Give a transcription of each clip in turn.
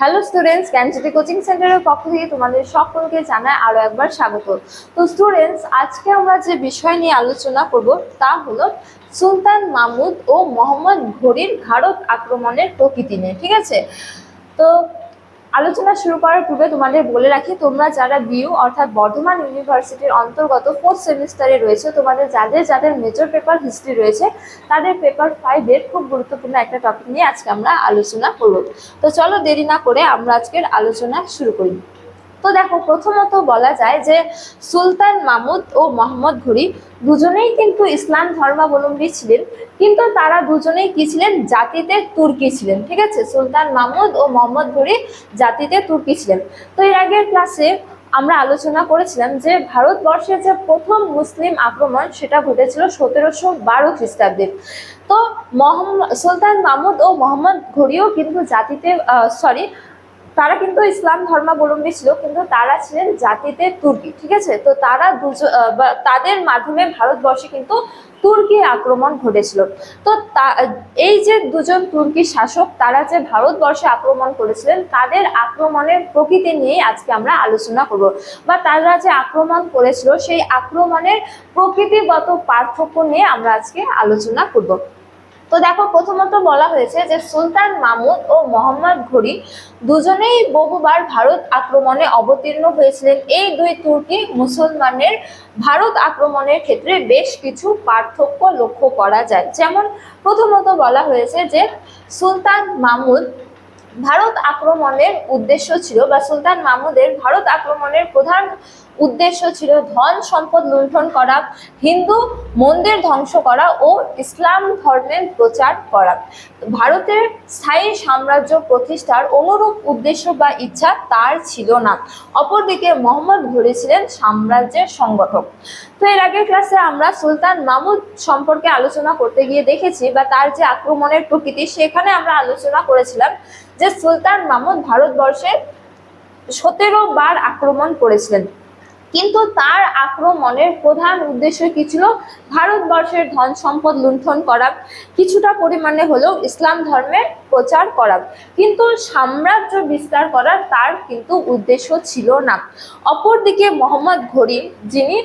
Hello students জ্ঞানজ্যোতি coaching সেন্টারের পক্ষ থেকে তোমাদের সকলকে জানায় আরও একবার স্বাগত। তো স্টুডেন্টস আজকে আমরা যে বিষয় নিয়ে আলোচনা করব তা হলো সুলতান মাহমুদ ও মোহাম্মদ ঘড়ির ভারত আক্রমণের প্রকৃতি নিয়ে, ঠিক আছে? তো আলোচনা শুরু করার পূর্বে তোমাদের বলে রাখি, তোমরা যারা বিউ অর্থাৎ বর্ধমান ইউনিভার্সিটির অন্তর্গত ফোর্থ সেমিস্টারে রয়েছে, তোমাদের যাদের যাদের মেজর পেপার হিস্ট্রি রয়েছে, তাদের পেপার ফাইভের খুব গুরুত্বপূর্ণ একটা টপিক নিয়ে আজকে আমরা আলোচনা করব। তো চলো দেরি না করে আমরা আজকের আলোচনা শুরু করি। তো দেখো, প্রথমত বলা যায় যে সুলতান মাহমুদ ও মোহাম্মদ ঘুরি দুজনেই কিন্তু ইসলাম ধর্মাবলম্বী ছিলেন, কিন্তু তারা দুজনেই কি ছিলেন? জাতিতে তুর্কি ছিলেন, ঠিক আছে? সুলতান মাহমুদ ও মোহাম্মদ ঘুরি জাতিতে তুর্কি ছিলেন। তো এর আগের ক্লাসে আমরা আলোচনা করেছিলাম যে ভারতবর্ষের যে প্রথম মুসলিম আক্রমণ সেটা ঘটেছিল সতেরোশো বারো খ্রিস্টাব্দে। তো মোহাম্মদ সুলতান মাহমুদ ও মোহাম্মদ ঘড়িও কিন্তু জাতিতে সরি তারা কিন্তু ইসলাম ধর্মাবলম্বী ছিল, কিন্তু তারা ছিলেন জাতিতে তুর্কি, ঠিক আছে? তো তারা দুজন তাদের মাধ্যমে ভারতবর্ষে কিন্তু তুর্কি আক্রমণ ঘটেছিল। তা- এই যে দুজন তুর্কি শাসক, তারা যে ভারতবর্ষে আক্রমণ করেছিলেন, তাদের আক্রমণের প্রকৃতি নিয়ে আজকে আমরা আলোচনা করব। বা তারা যে আক্রমণ করেছিল, সেই আক্রমণের প্রকৃতিগত পার্থক্য নিয়ে আমরা আজকে আলোচনা করব। তো দেখো, প্রথমত বলা হয়েছে যে সুলতান মাহমুদ ও মোহাম্মদ ঘড়ি দুজনেই বহুবার ভারত আক্রমণে অবতীর্ণ হয়েছিলেন। এই দুই তুর্কি মুসলমানের ভারত আক্রমণের ক্ষেত্রে বেশ কিছু পার্থক্য লক্ষ্য করা যায়। যেমন প্রথমত বলা হয়েছে যে সুলতান মাহমুদ ভারত আক্রমণের উদ্দেশ্য ছিল বা সুলতান মাহমুদের ভারত আক্রমণের প্রধান উদ্দেশ্য ছিল ধন সম্পদ লুণ্ঠন করা, হিন্দু মন্দির ধ্বংস করা ও ইসলাম ধর্মের প্রচার করা। ভারতের স্থায়ী সাম্রাজ্য প্রতিষ্ঠার অনুরূপ উদ্দেশ্য বা ইচ্ছা তার ছিল না। অপরদিকে মোহাম্মদ ঘুরে ছিলেন সাম্রাজ্যের সংগঠক। তো এর আগের ক্লাসে আমরা সুলতান মাহমুদ সম্পর্কে আলোচনা করতে গিয়ে দেখেছি বা তার যে আক্রমণের প্রকৃতি, সেখানে আমরা আলোচনা করেছিলাম যে সুলতান মাহমুদ ভারতবর্ষে সতেরো বার আক্রমণ করেছিলেন। কিন্তু তার আক্রমণের প্রধান উদ্দেশ্য কি ছিল? ভারতবর্ষের ধন সম্পদ লুণ্ঠন করা, কিছুটা পরিমাণে হলেও ইসলাম ধর্মের প্রচার করা। কিন্তু সাম্রাজ্য বিস্তার করার তার কিন্তু উদ্দেশ্য ছিল না। অপরদিকে মোহাম্মদ ঘড়ি, যিনি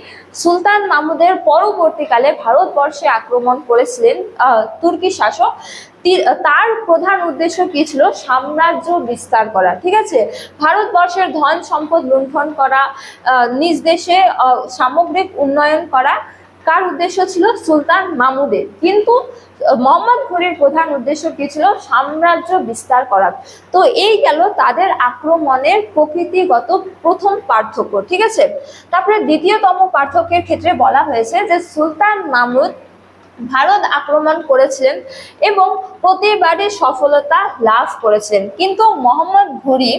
সুলতান মাহমুদের পরবর্তীকালে ভারতবর্ষে আক্রমণ করেছিলেন তুর্কি শাসক। তার প্রধান উদ্দেশ্য কি ছিল? সাম্রাজ্য বিস্তার করা, ঠিক আছে? ভারতবর্ষের ধন সম্পদ লুণ্ঠন করা নিজ দেশে সামগ্রিক উন্নয়ন করা। কার উদ্দেশ্য ছিল? সুলতান মাহমুদের কিন্তু মোহাম্মদ ঘড়ির প্রধান উদ্দেশ্য কি ছিল? সাম্রাজ্য বিস্তার করা তো এই গেল তাদের আক্রমণের প্রকৃতিগত প্রথম পার্থক্য, ঠিক আছে? তারপরে দ্বিতীয়তম পার্থক্যের ক্ষেত্রে বলা হয়েছে যে, সুলতান মাহমুদ ভারত আক্রমণ করেছিলেন এবং প্রতিবারই সফলতা লাভ করেছিলেন। কিন্তু মোহাম্মদ ঘুরি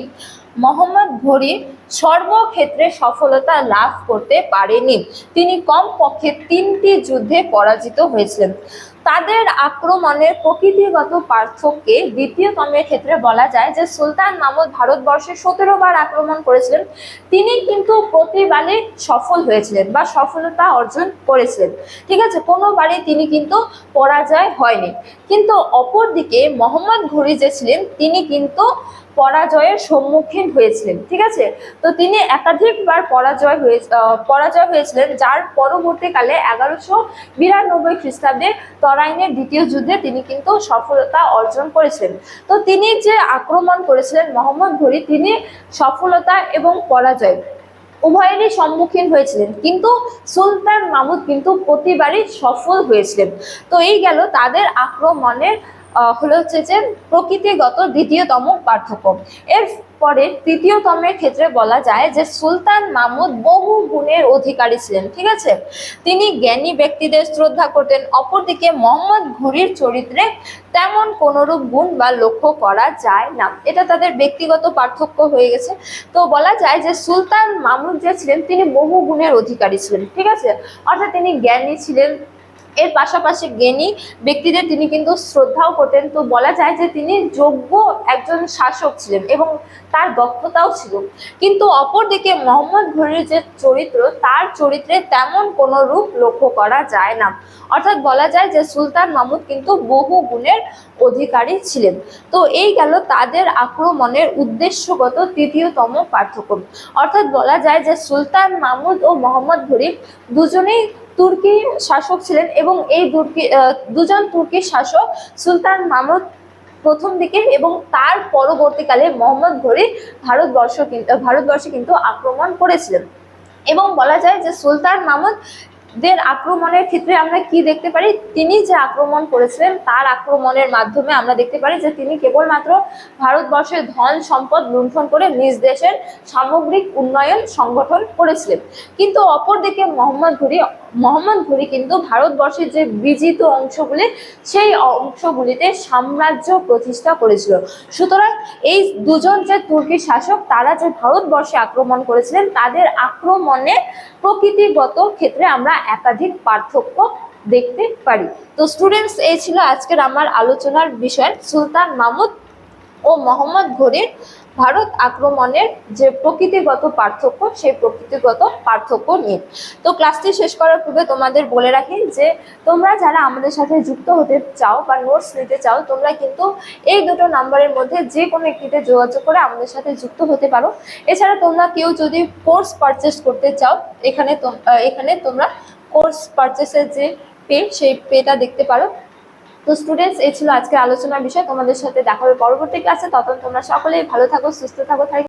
মোহাম্মদ ঘুরি সর্বক্ষেত্রে সফলতা লাভ করতে পারেনি। তিনি কমপক্ষে তিনটি যুদ্ধে পরাজিত হয়েছিলেন। তাদের আক্রমণের প্রকৃতিগত পার্থক্যে দ্বিতীয়তমের ক্ষেত্রে বলা যায় যে, সুলতান মাহমুদ ভারতবর্ষে সতেরো বার আক্রমণ করেছিলেন। তিনি কিন্তু প্রতিবারই সফল হয়েছিলেন বা সফলতা অর্জন করেছিলেন। ঠিক আছে, কোনোবারই তিনি কিন্তু পরাজয় হয়নি। কিন্তু অপরদিকে মোহাম্মদ ঘুরি যে ছিলেন, তিনি কিন্তু পরাজয়ের সম্মুখীন হয়েছিলেন, ঠিক আছে? তো তিনি একাধিকবার পরাজয় হয়ে পরাজয় হয়েছিলেন, যার পরবর্তীকালে এগারোশো বিরানব্বই খ্রিস্টাব্দে তরাইনের দ্বিতীয় যুদ্ধে তিনি কিন্তু সফলতা অর্জন করেছিলেন। তো তিনি যে আক্রমণ করেছিলেন মোহাম্মদ ঘড়ি, তিনি সফলতা এবং পরাজয় উভয়েরই সম্মুখীন হয়েছিলেন। কিন্তু সুলতান মাহমুদ কিন্তু প্রতিবারই সফল হয়েছিলেন। তো এই গেল তাদের আক্রমণের হলো হচ্ছে যে প্রকৃতিগত দ্বিতীয়তম পার্থক্য। এর পরে তৃতীয়তমের ক্ষেত্রে বলা যায় যে সুলতান মাহমুদ বহু গুণের অধিকারী ছিলেন, ঠিক আছে? তিনি জ্ঞানী ব্যক্তিদের শ্রদ্ধা করতেন, অপরদিকে মোহাম্মদ ঘুরির চরিত্রে তেমন কোনোরূপ গুণ বা লক্ষ্য করা যায় না। এটা তাদের ব্যক্তিগত পার্থক্য হয়ে গেছে। তো বলা যায় যে সুলতান মাহমুদ যে ছিলেন, তিনি বহু গুণের অধিকারী ছিলেন, ঠিক আছে? অর্থাৎ তিনি জ্ঞানী ছিলেন এর পাশাপাশি জ্ঞানী ব্যক্তিদের তিনি কিন্তু শ্রদ্ধাও করতেন। তো বলা যায় যে তিনি যোগ্য একজন শাসক ছিলেন এবং তার দক্ষতাও ছিল। কিন্তু অপরদিকে মোহাম্মদ ঘুরির যে চরিত্র, তার চরিত্রে তেমন কোনো রূপ লক্ষ্য করা যায় না। অর্থাৎ বলা যায় যে সুলতান মাহমুদ কিন্তু বহু গুণের অধিকারী ছিলেন। তো এই গেল তাদের আক্রমণের উদ্দেশ্যগত তৃতীয়তম পার্থক্য। অর্থাৎ বলা যায় যে সুলতান মাহমুদ ও মোহাম্মদ ঘুরি দুজনেই তুর্কি শাসক ছিলেন এবং এই তুর্কি দুজন তুর্কি শাসক সুলতান মাহমুদ প্রথম দিকে এবং তার পরবর্তীকালে মোহাম্মদ ঘুরি ভারতবর্ষ ভারতবর্ষে কিন্তু আক্রমণ করেছিলেন। এবং বলা যায় যে সুলতান মাহমুদ দের আক্রমণের ক্ষেত্রে আমরা কি দেখতে পারি? তিনি যে আক্রমণ করেছিলেন, তার আক্রমণের মাধ্যমে আমরা দেখতে পারি যে তিনি কেবলমাত্র ভারতবর্ষের ধন সম্পদ লুণ্ঠন করে নিজ দেশের সামগ্রিক উন্নয়ন সংগঠন করেছিলেন। কিন্তু অপরদিকে মোহাম্মদ ঘুরি মোহাম্মদ ঘুরি কিন্তু ভারতবর্ষের যে বিজিত অংশগুলি, সেই অংশগুলিতে সাম্রাজ্য প্রতিষ্ঠা করেছিল। সুতরাং এই দুজন যে তুর্কি শাসক, তারা যে ভারতবর্ষে আক্রমণ করেছিলেন, তাদের আক্রমণে প্রকৃতিগত ক্ষেত্রে আমরা একাধিক পার্থক্য দেখতে পারি। তো স্টুডেন্টস এই ছিল আজকের আমার আলোচনার বিষয়। সুলতান মাহমুদ ও মোহাম্মদ ঘুরির ভারত আক্রমণের যে প্রকৃতিগত পার্থক্য, সেই প্রকৃতিগত পার্থক্য নিয়ে। তো ক্লাসটি শেষ করার পূর্বে তোমাদের বলে রাখি যে, তোমরা যারা আমাদের সাথে যুক্ত হতে চাও বা নোটস নিতে চাও, তোমরা কিন্তু এই দুটো নাম্বারের মধ্যে যে কোনো একটিতে যোগাযোগ করে আমাদের সাথে যুক্ত হতে পারো। এছাড়া তোমরা কেউ যদি কোর্স পারচেস করতে চাও, এখানে এখানে তোমরা কোর্স পারচেসের যে পে সেই পেটা দেখতে পারো। তো স্টুডেন্টস এই ছিল আজকের আলোচনার বিষয়। তোমাদের সাথে দেখা হবে পরবর্তী ক্লাসে তখন তোমরা সকলেই ভালো থাকো, সুস্থ থাকো